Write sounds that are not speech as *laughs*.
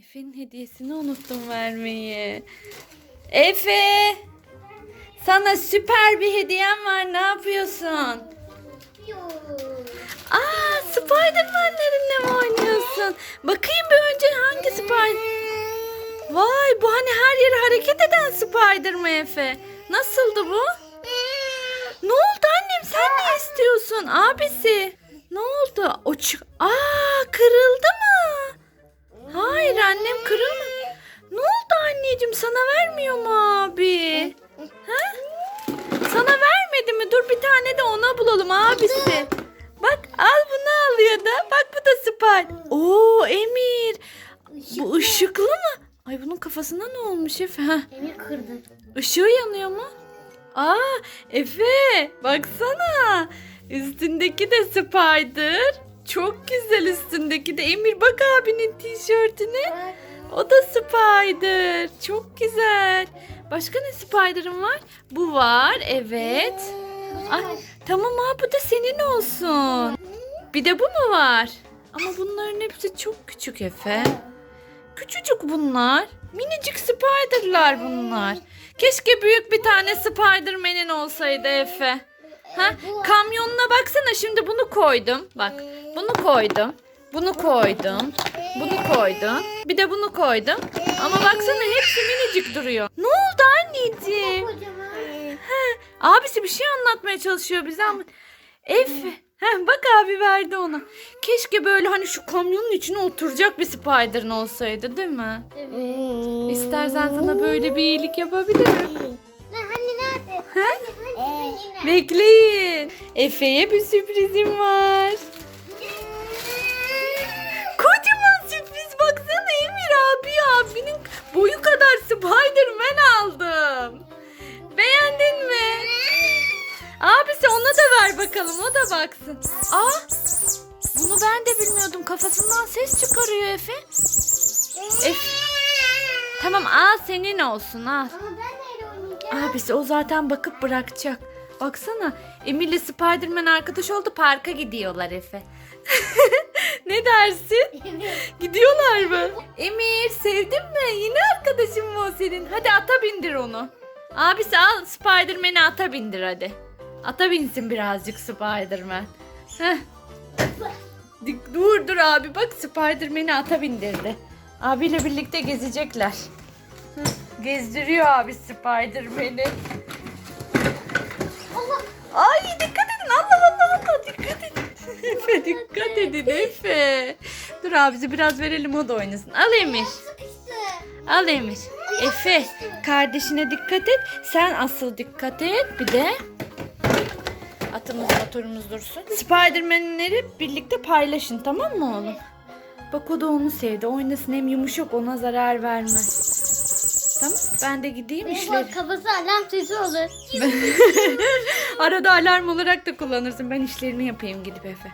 Efe'nin hediyesini unuttum vermeyi. Efe! Sana süper bir hediyem var. Ne yapıyorsun? Aa, Spiderman'lerinle mi oynuyorsun? Bakayım bir önce hangi Spider... Vay bu hani her yere hareket eden Spider mı Efe? Nasıldı bu? Ne oldu annem sen ne istiyorsun abisi? Ne oldu? O çı- Aa sana vermiyor mu abi? Ha? Sana vermedi mi? Dur bir tane de ona bulalım abisi. Bak al bunu alıyor da. Bak bu da Spider. Oo Emir. Bu ışıklı mı? Ay bunun kafasına ne olmuş Efe? Emir kırdı. Işığı yanıyor mu? Aa Efe baksana. Üstündeki de Spider. Çok güzel üstündeki de. Emir bak abinin tişörtüne. O da Spider. Çok güzel. Başka ne Spider'ın var? Bu var evet. Ay, tamam ha bu da senin olsun. Bir de bu mu var? Ama bunların hepsi çok küçük Efe. Küçücük bunlar. Minicik Spider'lar bunlar. Keşke büyük bir tane Spider-Man'in olsaydı Efe. Ha? Kamyonuna baksana şimdi bunu koydum. Bak bunu koydum. Bunu koydum. Bunu koydum. Bir de bunu koydum. Ama baksana hepsi minicik duruyor. Ne oldu anneciğim? Abisi bir şey anlatmaya çalışıyor bize ama... Efe. Heh, bak abi verdi ona. Keşke böyle hani şu kamyonun içine oturacak bir Spider'ın olsaydı değil mi? İstersen sana böyle bir iyilik yapabilirim. Ne hani nerede? Bekleyin. Efe'ye bir sürprizim var. Bakalım o da baksın. Aa bunu ben de bilmiyordum kafasından ses çıkarıyor Efe. Efe. Tamam al senin olsun al. Ama ben neyle oynayacağım? Abisi o zaten bakıp bırakacak. Baksana Emir'le Spiderman arkadaş oldu parka gidiyorlar Efe. *laughs* ne dersin? Gidiyorlar mı? Emir sevdin mi? Yine arkadaşın mı o senin? Hadi ata bindir onu. Abisi al Spiderman'i ata bindir hadi. Ata binsin birazcık Spiderman. Heh. Dur dur abi bak Spiderman'i ata bindirdi. Abiyle birlikte gezecekler. Gezdiriyor abi Spiderman'i. Ay dikkat edin Allah Allah Allah dikkat edin. *laughs* Efe dikkat edin Efe. Dur abisi biraz verelim o da oynasın. Al Emir. Al Emir. Efe kardeşine dikkat et. Sen asıl dikkat et. Bir de atımız motorumuz dursun. Spiderman'leri birlikte paylaşın tamam mı oğlum? Bak o da onu sevdi. Oynasın hem yumuşak ona zarar vermez. Tamam ben de gideyim Benim işleri. bak kafası alarm sesi olur. *laughs* Arada alarm olarak da kullanırsın. Ben işlerimi yapayım gidip Efe.